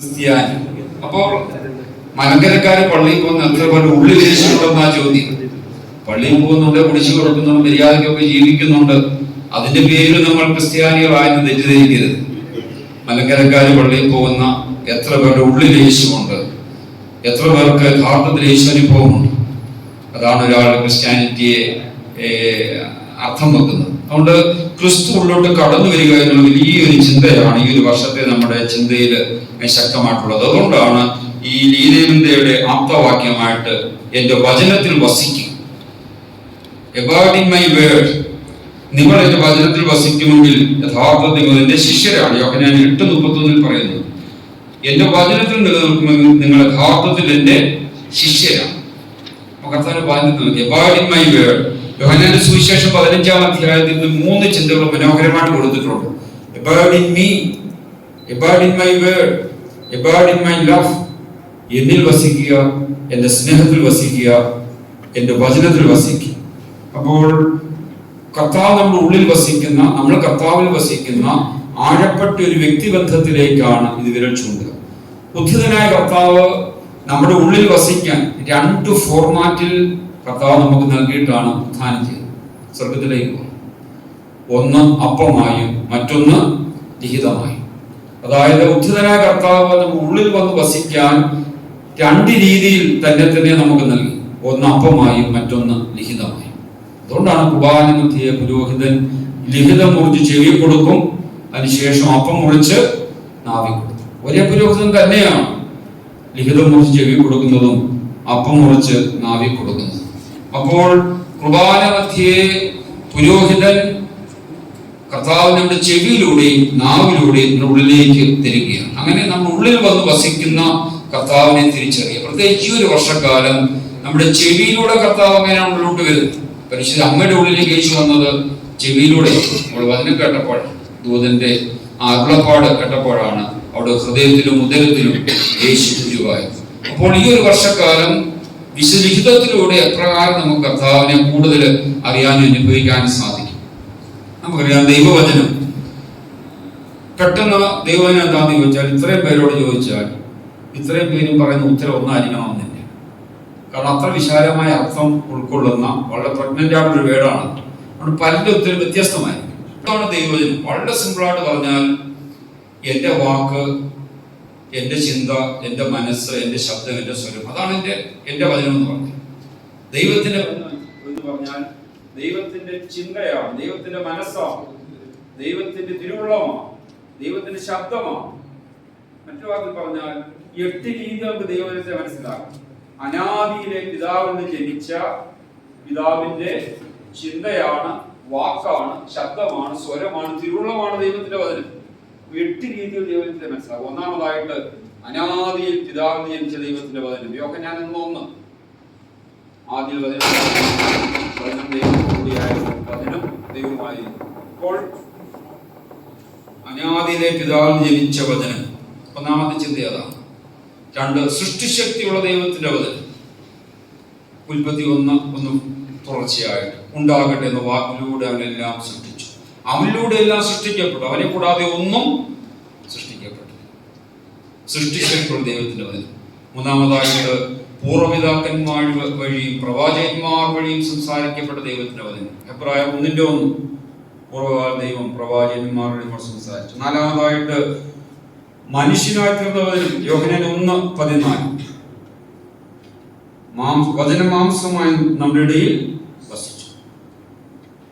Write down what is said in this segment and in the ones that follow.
ക്രിസ്ത്യാനി. അപ്പോൾ മലങ്കരക്കാര് പള്ളിയിൽ പോകുന്ന എത്ര പേർ ഉള്ളിൽ യേശുണ്ടെന്നാ ചോദ്യം? പള്ളിയിൽ പോകുന്നുണ്ട് കുടിച്ചു കൊടുക്കുന്നുണ്ട് മര്യാദയ്ക്കൊക്കെ ജീവിക്കുന്നുണ്ട്? അതിന്റെ പേരിൽ നമ്മൾ ക്രിസ്ത്യാനികളായെന്ന് തെറ്റിദ്ധരിക്കരുത്. മലങ്കരക്കാര് പള്ളിയിൽ പോകുന്ന എത്ര പേരുടെ ഉള്ളിൽ യേശുണ്ട് എത്ര പേർക്ക് യഥാർത്ഥത്തിൽ യേശു അതാണ് ഒരാൾ ക്രിസ്ത്യാനിറ്റിയെ അർത്ഥം വെക്കുന്നത്. അതുകൊണ്ട് ക്രിസ്തു ഉള്ളോട്ട് കടന്നു വരിക എന്നുള്ള വലിയൊരു ചിന്തയാണ് ഈ ഒരു വർഷത്തെ നമ്മുടെ ചിന്തയിൽ ശക്തമായിട്ടുള്ളത്. അതുകൊണ്ടാണ് ഈ ലീലയുടെ ആപ്തവാക്യമായിട്ട് എന്റെ വചനത്തിൽ വസിക്കും. മൈ വേർഡ് നിങ്ങൾ എന്റെ വചനത്തിൽ വസിക്കുമെങ്കിൽ യഥാർത്ഥത്തിൽ നിങ്ങൾ എന്റെ ശിഷ്യരാണ്. ഞാൻ എട്ട് മുപ്പത്തൊന്നിൽ പറയുന്നു എന്റെ വചനത്തിൽ നിലനിൽക്കുമെങ്കിൽ നിങ്ങൾ യഥാർത്ഥത്തിൽ എന്റെ ശിഷ്യരാണ്. കർത്താവിന്റെ വചനത്തിൽ ഇൻ മൈ വേർഡ് word. സുവിശേഷം പതിനഞ്ചാം അധ്യായത്തിൽ മൂന്ന് ചിന്തകൾ മനോഹരമായിട്ട് കൊടുത്തിട്ടുണ്ട്. Abide in me abide in my word abide in my love എന്നിൽ വസിക്കുക എന്റെ സ്നേഹത്തിൽ വസിക്കുക എന്റെ വചനത്തിൽ വസിക്കുക. അപ്പോൾ കർത്താവ് നമ്മുടെ ഉള്ളിൽ വസിക്കുന്ന നമ്മൾ കർത്താവിൽ വസിക്കുന്ന ആഴപ്പെട്ട ഒരു വ്യക്തിബന്ധത്തിലേക്കാണ് ഇത് വിരൽ ചൂണ്ടുക. ഉദ്ധിതനായ കർത്താവ് നമ്മുടെ ഉള്ളിൽ വസിക്കാൻ രണ്ട് ഫോർമാറ്റിൽ കർത്താവ് നമുക്ക് നൽകിയിട്ടാണ് ഉത്ഥാനം ചെയ്തത് സ്വർഗത്തിലേക്ക് ഒന്ന് അപ്പമായും മറ്റൊന്ന് ലിഖിതമായും. അതായത് ഉദ്ധിതനായ കർത്താവ് ഉള്ളിൽ വന്ന് വസിക്കാൻ രണ്ട് രീതിയിൽ തന്നെ തന്നെ നമുക്ക് നൽകി. ഒന്ന് അപ്പമായും മറ്റൊന്ന് ലിഖിതമായും. അതുകൊണ്ടാണ് കുർബാന മധ്യയെ പുരോഹിതൻ ലിഖിതം മുറിച്ച് ചെവി കൊടുക്കും അതിനുശേഷം അപ്പം മുറിച്ച് നാവി കൊടുക്കും. ഒരേ പുരോഹിതൻ തന്നെയാണ് ലിഖിതം മുറിച്ച് ചെവി കൊടുക്കുന്നതും അപ്പം മുറിച്ച് നാവി കൊടുക്കുന്നതും. അപ്പോൾ കുർബാന പുരോഹിതൻ കർത്താവ് നമ്മുടെ ചെവിയിലൂടെയും നാവിലൂടെയും നമ്മുടെ ഉള്ളിലേക്ക് തരികയാണ്. അങ്ങനെ നമ്മൾ ഉള്ളിൽ വന്ന് വസിക്കുന്ന കർത്താവിനെ തിരിച്ചറിയുക. പ്രത്യേകിച്ച് ഈ ഒരു വർഷക്കാലം നമ്മുടെ ചെവിയിലൂടെ കർത്താവ് അങ്ങനെയാണ് ഉള്ളിലോട്ട് വരുന്നത്? പരിശുദ്ധ അമ്മയുടെ ഉള്ളിലേക്ക് യേശു വന്നത് ചെവിയിലൂടെ. നമ്മൾ വചനം കേട്ടപ്പോൾ ദൂതന്റെ അരുളപ്പാട് കേട്ടപ്പോഴാണ് അവിടെ ഹൃദയത്തിലും ഉദരത്തിലും യേശു ഗുരുവായത് അപ്പോൾ ഈ ഒരു വർഷക്കാലം വിശുലിഖിതത്തിലൂടെ എപ്രകാരം നമുക്ക് കർത്താവിനെ കൂടുതൽ അറിയാനും അനുഭവിക്കാനും സാധിക്കും? നമുക്കറിയാം ദൈവവചനം. പെട്ടെന്ന് ദൈവവചനം എന്താന്ന് ചോദിച്ചാൽ ഇത്രയും പേരോട് ചോദിച്ചാൽ ഇത്രയും പേരും പറയുന്ന ഉത്തരം ഒന്നായിരിക്കണമെന്നില്ല. കാരണം അത്ര വിശാലമായ അർത്ഥം ഉൾക്കൊള്ളുന്ന വളരെ പ്രഗ്നന്റ് ആയിട്ടൊരു വേർഡാണ് അതുകൊണ്ട് പലരുടെ ഉത്തരം വ്യത്യസ്തമായിരിക്കും. ദൈവവചനം. വളരെ സിമ്പിളായിട്ട് പറഞ്ഞാൽ എന്റെ വാക്ക് എന്റെ ചിന്ത എന്റെ മനസ്സ് എന്റെ ശബ്ദം എന്റെ സ്വരം അതാണ് എന്റെ എന്റെ വചനം എന്ന് പറഞ്ഞത് എന്ന് പറഞ്ഞാൽ ദൈവത്തിന്റെ ചിന്തയാണ് ദൈവത്തിന്റെ മനസ്സോ ദൈവത്തിന്റെ തിരുവുള്ളമാണ് ദൈവത്തിന്റെ ശബ്ദമോ മറ്റു വാക്കിൽ പറഞ്ഞാൽ എട്ട് രീതി നമുക്ക് ദൈവത്തെ മനസ്സിലാക്കാം. അനാദിയിലെ പിതാവിൽ നിന്ന് ജനിച്ച പിതാവിന്റെ ചിന്തയാണ് വാക്കാണ് ശബ്ദമാണ് സ്വരമാണ് തിരുവുള്ളമാണ് ദൈവത്തിന്റെ വചനം. എട്ട് രീതിയിൽ ദൈവത്തിന്റെ മനസ്സിലാക്കും. ഒന്നാമതായിട്ട് അനാദിയിൽ പിതാവിൽ നിന്ന് ജനിച്ച ദൈവത്തിന്റെ വചനം. യോഗ ഞാൻ ഒന്ന് ആദ്യ വചനം. വചനം ദൈവത്തോടെയായിരുന്നു വചനം ദൈവമായി. അപ്പോൾ അനാദിയിലെ പിതാവ് ജനിച്ച വചനം. ഒന്നാമത്തെ ചിന്ത അതാണ് രണ്ട് സൃഷ്ടിശക്തിയുള്ള ദൈവത്തിന്റെ വചനം. ഉൽപ്പത്തി ഒന്ന് ഒന്ന് തുടർച്ചയായിട്ട് ഉണ്ടാകട്ടെ എന്ന വാക്കിലൂടെ അവനെല്ലാം സൃഷ്ടിച്ചു. അവനിലൂടെ എല്ലാം സൃഷ്ടിക്കപ്പെട്ടു. അവനെ കൂടാതെ ഒന്നും സൃഷ്ടിക്കപ്പെട്ടു. സൃഷ്ടിശക്തിയുള്ള ദൈവത്തിന്റെ വചനം. മൂന്നാമതായിട്ട് പൂർവപിതാക്കന്മാർ വഴിയും പ്രവാചകന്മാർ വഴിയും സംസാരിക്കപ്പെട്ട ദൈവത്തിന്റെ വചനം. അഭിപ്രായം ഒന്നിന്റെ ഒന്ന് പൂർവകാല ദൈവം നമ്മൾ സംസാരിച്ചു. നാലാമതായിട്ട് മനുഷ്യനായി തീർന്ന വചനം. യോഹനൻ ഒന്ന് പതിനാല്. മാംസ വചന മാംസമായി നമ്മുടെ ഇടയിൽ വസിച്ചു.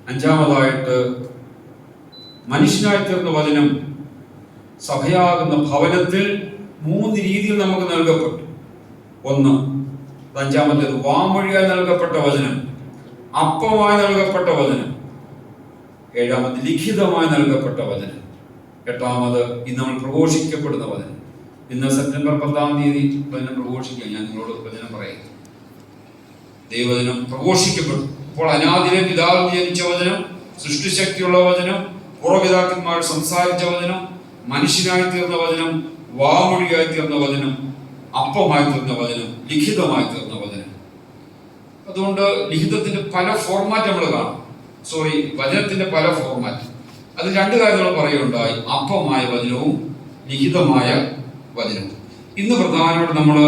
അഞ്ചാമതായിട്ട് മനുഷ്യനായി വചനം സഭയാകുന്ന ഭവനത്തിൽ മൂന്ന് രീതിയിൽ നമുക്ക് നൽകപ്പെട്ടു. ഒന്ന് അഞ്ചാമത്തേത് വാമൊഴിയായി നൽകപ്പെട്ട വചനം അപ്പമായി നൽകപ്പെട്ട വചനം ഏഴാമത് ലിഖിതമായി നൽകപ്പെട്ട വചനം എട്ടാമത് ഇന്ന് നമ്മൾ പ്രഘോഷിക്കപ്പെടുന്ന വചനം. ഇന്ന് സെപ്റ്റംബർ പത്താം തീയതി വചനം പ്രഘോഷിക്കുക ഞാൻ നിങ്ങളോട് വചനം പറയും. ദൈവവചനം പ്രഘോഷിക്കപ്പെടും. അപ്പോൾ അനാദിലെ പിതാവ് ജനിച്ച വചനം സൃഷ്ടിശക്തിയുള്ള വചനം പൂർവപിതാക്കന്മാർ സംസാരിച്ച വചനം മനുഷ്യനായി തീർന്ന വചനം വാമൊഴിയായി തീർന്ന വചനം അപ്പമായി തീർന്ന വചനം ലിഖിതമായി തീർന്ന വചനം. അതുകൊണ്ട് ലിഖിതത്തിന്റെ പല ഫോർമാറ്റ് നമ്മൾ കാണും. സോറി വചനത്തിന്റെ പല ഫോർമാറ്റ് അത് രണ്ട് കാര്യങ്ങൾ പറയുകയുണ്ടായി. അപ്പമായ വചനവും ലിഖിതമായ വചനവും. ഇന്ന് പ്രധാനമായിട്ട് നമ്മൾ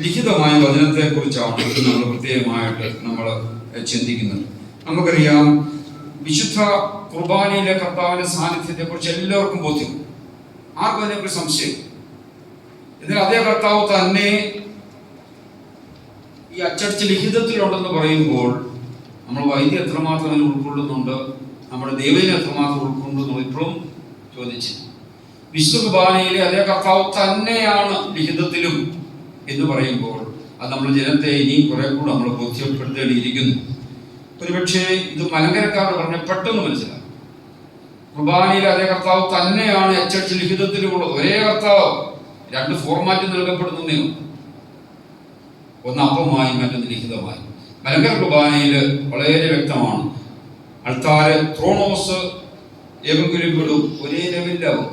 ലിഖിതമായ വചനത്തെ കുറിച്ചാണ് നമ്മൾ പ്രത്യേകമായിട്ട് നമ്മൾ ചിന്തിക്കുന്നത്. നമുക്കറിയാം വിശുദ്ധ കുർബാനയിലെ കർത്താവിന്റെ സാന്നിധ്യത്തെ കുറിച്ച് എല്ലാവർക്കും ബോധ്യം. ആർക്കും അതിനെക്കുറിച്ച് സംശയം? എന്നാൽ അതേ കർത്താവ് തന്നെ ഈ അച്ചടിച്ച ലിഖിതത്തിലുണ്ടെന്ന് പറയുമ്പോൾ നമ്മൾ വൈദ്യം എത്രമാത്രം അതിൽ ഉൾക്കൊള്ളുന്നുണ്ട് നമ്മുടെ ദേവയിൽ എത്രമാത്രം ഉൾക്കൊള്ളുന്നു ഇപ്പോഴും ചോദിച്ചു. വിശുദ്ധ കുർബാനയിലെ അതേ കർത്താവ് തന്നെയാണ് ലിഖിതത്തിലും എന്ന് പറയുമ്പോൾ അത് നമ്മൾ ജനത്തെ ഇനിയും കുറെ കൂടെ നമ്മൾ ബോധ്യപ്പെടുത്തേണ്ടിയിരിക്കുന്നു. ഒരുപക്ഷെ ഇത് മലങ്കരക്കാർ പറഞ്ഞ പെട്ടെന്ന് മനസ്സിലാക്കും കുർബാനയിലെ അതേ കർത്താവ് തന്നെയാണ് എച്ച് എച്ച് ഒരേ കർത്താവ്. രണ്ട് ഫോർമാറ്റ് നൽകപ്പെടുന്നതേ ഉള്ളൂ. ഒന്ന് അപ്പമായി മറ്റൊന്ന് ലിഖിതമായി മലങ്കർ കുർബാനയിൽ വളരെ വ്യക്തമാണ്. അൾത്താര് ത്രോണോസ് ഏവെങ്കിലും ഒരേ ലെവലിലാവും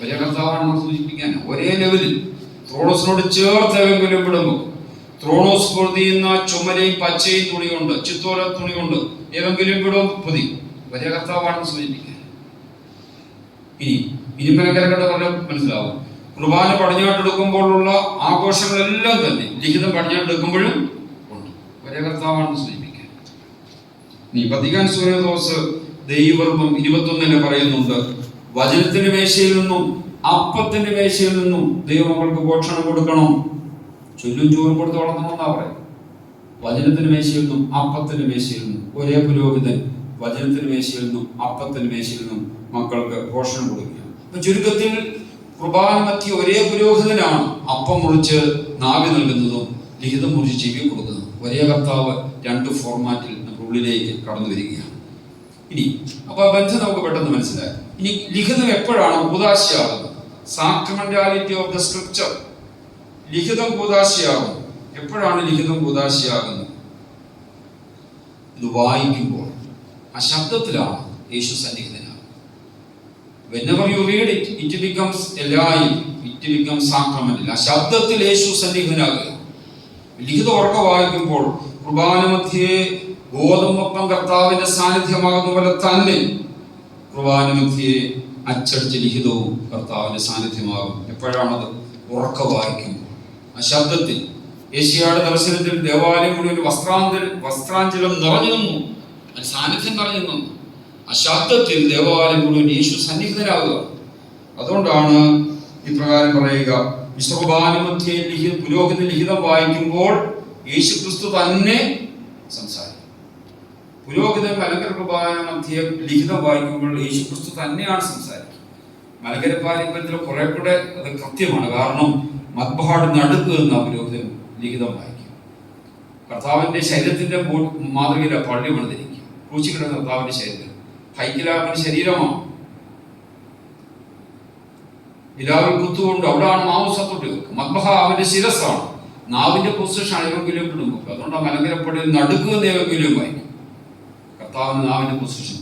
ഒരേ കർത്താവാണെന്ന് സൂചിപ്പിക്കാൻ. ഒരേ ലെവലിൽ ത്രോണോസിനോട് ചേർത്ത് വിടുമ്പോൾ ത്രോണോസ് പൊതിയുന്ന ചുമരയും പച്ചയും തുണിയുണ്ട് ചിത്തോര തുണിയുണ്ട്. ഏവെങ്കിലും വിടും പൊതി. ഒരേ കർത്താവാണെന്ന് സൂചിപ്പിക്കാൻ. ഇനി ഇനി മലങ്കരക്കട പറഞ്ഞ മനസ്സിലാവും. കുർബാന പടിഞ്ഞാട്ടെടുക്കുമ്പോഴുള്ള ആഘോഷങ്ങളെല്ലാം തന്നെ ലിഖിതം പടിഞ്ഞാട്ടെടുക്കുമ്പോഴും ഉണ്ട്. ഒരേ കർത്താവാണെന്ന് സൂചിപ്പിക്കുക നീ പതികാൻ സൂര്യദോസ് ദൈവർമ്മം ഇരുപത്തൊന്നിന് പറയുന്നുണ്ട് വചനത്തിന്റെ മേശയിൽ നിന്നും അപ്പത്തിന്റെ മേശയിൽ നിന്നും ദൈവമക്കൾക്ക് ഭോഷണം കൊടുക്കണം. ചൊല്ലും ചോറും കൊടുത്ത് വളർത്തണമെന്നാ പറയും വചനത്തിന്റെ മേശയിൽ നിന്നും അപ്പത്തിന്റെ മേശയിൽ നിന്നും ഒരേ പുരോഹിതൻ വചനത്തിന്റെ മേശയിൽ നിന്നും അപ്പത്തിന്റെ മേശയിൽ നിന്നും മക്കൾക്ക് ഭോഷണം കൊടുക്കുക ചുരുക്കത്തിൽ മധ്യ ഒരേ പുരോഹിതനാണ്. അപ്പം മുറിച്ച് നാവി നൽകുന്നതും ലിഖിതം മുറിച്ച് ചെവി കൊടുക്കുന്നതും. ഒരേ കർത്താവ് രണ്ട് ഫോർമാറ്റിൽ നമ്മുടെ ഉള്ളിലേക്ക് കടന്നു വരികയാണ്. ഇനി അപ്പൊ ആ ബന്ധം നമുക്ക് പെട്ടെന്ന് മനസ്സിലായി. ഇനി ലിഖിതം എപ്പോഴാണ് കൂതാശയാകുന്നത് സാക്രമെന്റാലിറ്റി ഓഫ് ദ സ്ക്രിപ്ചർ ലിഖിതം കൂതാശയാകും എപ്പോഴാണ് ലിഖിതം കൂതാശയാകുന്നത് ഇത് വായിക്കുമ്പോൾ ആ ശബ്ദത്തിലാണ് യേശു സന്നിഹിതനാകുന്നത് whenever you read it it becomes alive it becomes sacramental ആ ശബ്ദത്തിൽ യേശു സന്നിഹിതനാകുക ലിഖിത ഉറക്ക വായിക്കുമ്പോൾ കുർബാന മധ്യേ ഗോതമ്പം കർത്താവിന്റെ സാന്നിധ്യമാകുന്ന പോലെ തന്നെ കുർബാന മധ്യേ അച്ചടിച്ച ലിഖിതവും കർത്താവിന്റെ സാന്നിധ്യമാകും എപ്പോഴാണത്? ഉറക്ക വായിക്കുമ്പോൾ. ആ ശബ്ദത്തിൽ ഏഷ്യയുടെ ദർശനത്തിൽ ദേവാലയം മുഴുവൻ വസ്ത്രാന്തര വസ്ത്രാഞ്ചലം നിറഞ്ഞു നിന്നു. സാന്നിധ്യം നിറഞ്ഞു നിന്നു. ആ ശബ്ദത്തിൽ ദേവാലയം മുഴുവൻ യേശു സന്നിഹിതരാകുക അതുകൊണ്ടാണ് ഇപ്രകാരം പറയുക വിശ്വകുർബാനമധ്യേ ലിഖി പുരോഹിത ലിഖിതം വായിക്കുമ്പോൾ യേശു ക്രിസ്തു തന്നെ സംസാരിക്കും. പുരോഹിത മലങ്കര കുർബാന ലിഖിതം വായിക്കുമ്പോൾ യേശു ക്രിസ്തു തന്നെയാണ് സംസാരിക്കുക. മലങ്കര പാരമ്പര്യത്തിൽ കുറെ കൂടെ അത് കൃത്യമാണ്. കാരണം മത്ഭാട് നടുക്ക് എന്ന പുരോഹിതൻ ലിഖിതം വായിക്കും കർത്താവിന്റെ ശരീരത്തിന്റെ മാതൃകയിലെ പള്ളി വന്നിരിക്കും ക്രൂശിക്കിടന്ന കർത്താവിന്റെ ശരീരം ഹൈക്കിലാവിന്റെ ശരീരമാണ് ഇലാവിൽ കുത്തുകൊണ്ട് അവിടെയാണ് മാംസത്തൊട്ട് മദ്ബഹ അവന്റെ ശിരസാണ് നാവിന്റെ പൊസിഷൻ ഏവെങ്കിലും ഇടുമ്പോൾ അതുകൊണ്ട് മലങ്കരപ്പള്ളിയിൽ നടുക്കുക ഏവെങ്കിലും വായിക്കും കർത്താവിന് നാവിന്റെ പൊസിഷൻ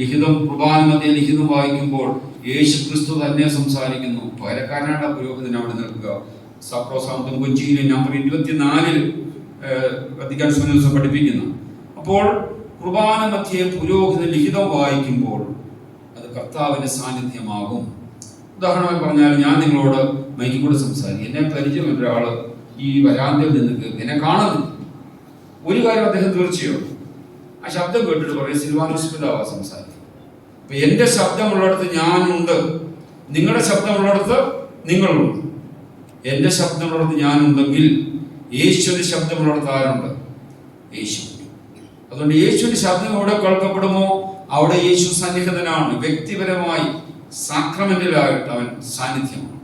ലിഖിതം കുർബാന മധ്യ ലിഖിതം വായിക്കുമ്പോൾ യേശു ക്രിസ്തു തന്നെ സംസാരിക്കുന്നു. പകരക്കാരനാണ് പുരോഹിതൻ അവിടെ നിൽക്കുക. സപ്രോസാന്തം കൊച്ചിയിലെ നമ്പർ ഇരുപത്തിനാലിൽ പഠിപ്പിക്കുന്നു. അപ്പോൾ കുർബാന മധ്യേ പുരോഹിതൻ ലിഖിതം വായിക്കുമ്പോൾ അത് കർത്താവിന്റെ സാന്നിധ്യമാകും. ഉദാഹരണമായി പറഞ്ഞാൽ ഞാൻ നിങ്ങളോട് മൈക്കിൽ കൂടെ സംസാരിക്കും. എന്നെ പരിചയം ഒരാൾ ഈ വരാന്തയിൽ നിന്ന് എന്നെ കാണുന്നു ഒരു കാര്യം അദ്ദേഹം തീർച്ചയോ ആ ശബ്ദം കേട്ടിട്ട് പറയും സിൽവാനോസ് പിതാവാ സംസാരിക്കും അപ്പൊ എന്റെ ശബ്ദമുള്ളിടത്ത് ഞാനുണ്ട്. നിങ്ങളുടെ ശബ്ദമുള്ളിടത്ത് നിങ്ങളുണ്ട്. എന്റെ ശബ്ദമുള്ളിടത്ത് ഞാനുണ്ടെങ്കിൽ യേശുവിന്റെ ശബ്ദമുള്ളിടത്ത് ആരുണ്ട്? യേശു. അതുകൊണ്ട് യേശുവിന്റെ ശബ്ദം എവിടെ കേൾക്കപ്പെടുമോ അവിടെ യേശു സന്നിഹിതനാണ്. വ്യക്തിപരമായി സാക്രമെന്റിലായിട്ട് അവൻ സാന്നിധ്യമാണ്.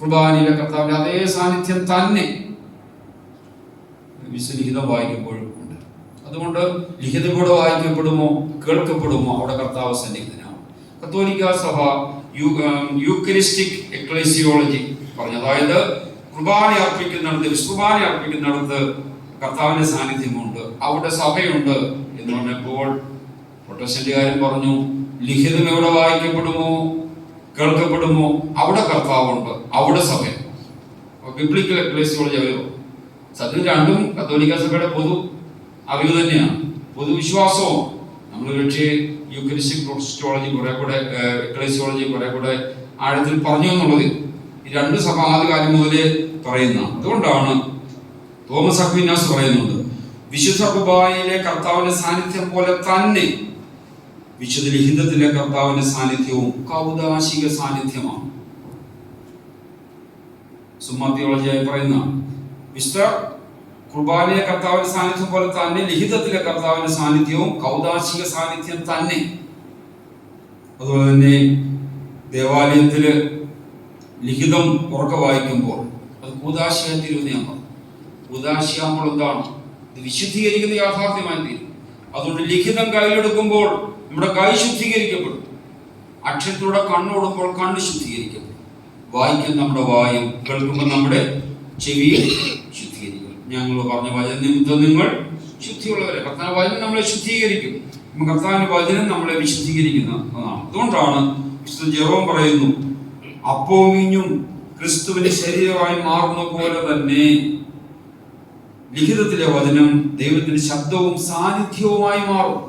കുർബാനയിലെ കർത്താവിന്റെ അതേ സാന്നിധ്യം തന്നെ വിശ്വലിഖിതം വായിക്കുമ്പോഴും ഉണ്ട്. അതുകൊണ്ട് ലിഖിതം കൂടെ വായിക്കപ്പെടുമോ കേൾക്കപ്പെടുമോ അവിടെ കർത്താവ് സന്നിഹിതനാണ്. കത്തോലിക്ക സഭ യൂക്കരിസ്റ്റിക് എക്ലേസിയോളജി പറഞ്ഞു. അതായത് കുർബാന അർപ്പിക്കുന്നിടത്ത് വിശ്വബാന അർപ്പിക്കുന്നിടത്ത് കർത്താവിന്റെ സാന്നിധ്യമുണ്ട്. അവിടെ സഭയുണ്ട് എന്ന് പറഞ്ഞപ്പോൾ പ്രൊട്ടസ്റ്റന്റുകാരൻ പറഞ്ഞു ലിഖിതം എവിടെ വായിക്കപ്പെടുമോ? കേൾക്കപ്പെടുമോ? അവിടെ കർത്താവുണ്ട്. അവിടെ സഭ. ബിബ്ലിക്കൽ എക്ലേസിയോളജി അവയോ സത്യം രണ്ടും കത്തോലിക്ക സഭയുടെ പൊതു അറിവ് തന്നെയാണ്. പൊതുവിശ്വാസവും നമ്മൾ പക്ഷേ യൂക്കരിസ്റ്റിക് പ്രൊട്ടസ്റ്റോളജി കുറെ കൂടെ എക്ലേസിയോളജി കുറെ കൂടെ ആഴത്തിൽ പറഞ്ഞു എന്നുള്ളത് ഈ രണ്ട് സഭ ആദ്യകാലം മുതലേ പറയുന്ന അതുകൊണ്ടാണ് തോമസ് അക്വിനാസ് പറയുന്നുണ്ട് വിശുദ്ധ കുബായിലെ കർത്താവിന്റെ സാന്നിധ്യം പോലെ തന്നെ വിശുദ്ധ ലിഹിതത്തിലെ കർത്താവിന്റെ സാന്നിധ്യവും കൗതാശിക സാന്നിധ്യമാണ്. സുമ്മാ തിയോളജിയായി പറയുന്ന വിശുദ്ധ കുർബാനയിലെ കർത്താവിന്റെ സാന്നിധ്യം പോലെ തന്നെ ലിഹിതത്തിലെ കർത്താവിന്റെ സാന്നിധ്യവും കൗതാശിക സാന്നിധ്യം തന്നെ. അതുപോലെ തന്നെ ദേവാലയത്തിൽ ലിഖിതം ഉറക്കെ വായിക്കുമ്പോൾ അത് കൂതാശയ തിരുവനന്തപുരം കൂതാശയാകുമ്പോൾ എന്താണ് ഇത് വിശുദ്ധീകരിക്കുന്ന യാഥാർത്ഥ്യമായി തീരും. അതുകൊണ്ട് ലിഖിതം കയ്യിലെടുക്കുമ്പോൾ നമ്മുടെ കൈ ശുദ്ധീകരിക്കപ്പെടും. അക്ഷരത്തിലൂടെ കണ്ണോടുമ്പോൾ കണ്ണ് ശുദ്ധീകരിക്കപ്പെടും. വായിക്കുന്ന നമ്മുടെ വായും കേൾക്കുമ്പോൾ നമ്മുടെ ചെവിയും ശുദ്ധീകരിക്കും. ഞങ്ങൾ പറഞ്ഞ വചന നിമിത്തം നിങ്ങൾ ശുദ്ധിയുള്ളവരെ. കർത്താവ് വചനം നമ്മളെ ശുദ്ധീകരിക്കും. അപ്പം കർത്താവിന്റെ വചനം നമ്മളെ വിശുദ്ധീകരിക്കുന്ന ഒന്നാണ്. അതുകൊണ്ടാണ് വിശുദ്ധ ജെറോം പറയുന്നു അപ്പോമിഞ്ഞും ക്രിസ്തുവിന്റെ ശരീരമായി മാറുന്ന പോലെ തന്നെ ലിഖിതത്തിലെ വചനം ദൈവത്തിന്റെ ശബ്ദവും സാന്നിധ്യവുമായി മാറും.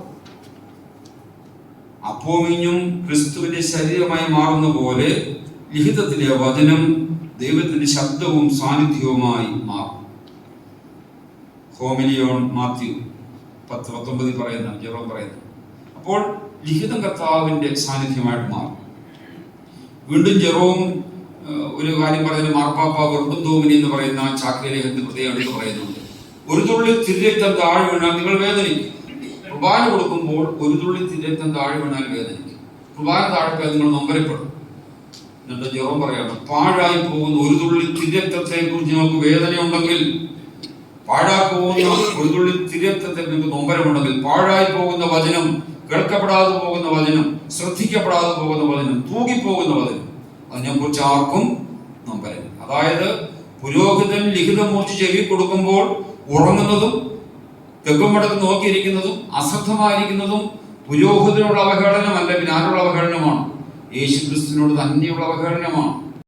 അപ്പോമിഞ്ഞും ക്രിസ്തുവിന്റെ ശരീരമായി മാറുന്ന പോലെ ലിഖിതത്തിലെ വചനം ദൈവത്തിന്റെ ശബ്ദവും സാന്നിധ്യവുമായി മാറും. ഹോമിലിയോൺ മാത്യു പത്ത് പത്തൊമ്പതിൽ പറയുന്ന ജെറോം പറയുന്നു അപ്പോൾ ലിഖിതം കർത്താവിന്റെ സാന്നിധ്യമായിട്ട് മാറും. വീണ്ടും ജെറോം ഒരു കാര്യം പറയുന്നത് മാർപ്പാപ്പ വെറുതും തോമിനി എന്ന് പറയുന്ന ചാക്രിയ ലേഖനത്തിൽ പ്രത്യേകം പറയുന്നുണ്ട്. ഒരു തുള്ളി തിരക്തം താഴെ വീണാൽ നിങ്ങൾ വേദനിക്കും. കുർബാന കൊടുക്കുമ്പോൾ ഒരു തുള്ളി തിരക്തം താഴെ വീണാൽ വേദനിക്കും. കുർബാന താഴെ നിങ്ങൾ നൊമ്പരപ്പെടും. എന്നിട്ട് ജോറം പറയാണ് പാഴായി പോകുന്ന ഒരു തുള്ളി തിരക്തത്തെ കുറിച്ച് നമുക്ക് വേദനയുണ്ടെങ്കിൽ പാഴായി പോകുന്ന ഒരു തുള്ളി തിരക്തത്തെ നമുക്ക് നൊമ്പരമുണ്ടെങ്കിൽ പാഴായി പോകുന്ന വചനം കേൾക്കപ്പെടാതെ പോകുന്ന വചനം ശ്രദ്ധിക്കപ്പെടാതെ പോകുന്ന വചനം തൂകിപ്പോകുന്ന വചനം അതിനെക്കുറിച്ച് ആർക്കും നൊമ്പരം അതായത് പുരോഹിതൻ ലിഖിതം മുറിച്ച് ചെവി കൊടുക്കുമ്പോൾ ഉറങ്ങുന്നതും തെക്കും നോക്കിയിരിക്കുന്നതും അശ്രദ്ധമായിരിക്കുന്നതും പുരോഹിതനുള്ള അവഹേളനമല്ല പിന്നെ ആരുള്ള അവഹേളനമാണ്? യേശു ക്രിസ്തുവിനോട് തന്നെയുള്ള അവഹേളനമാണ്.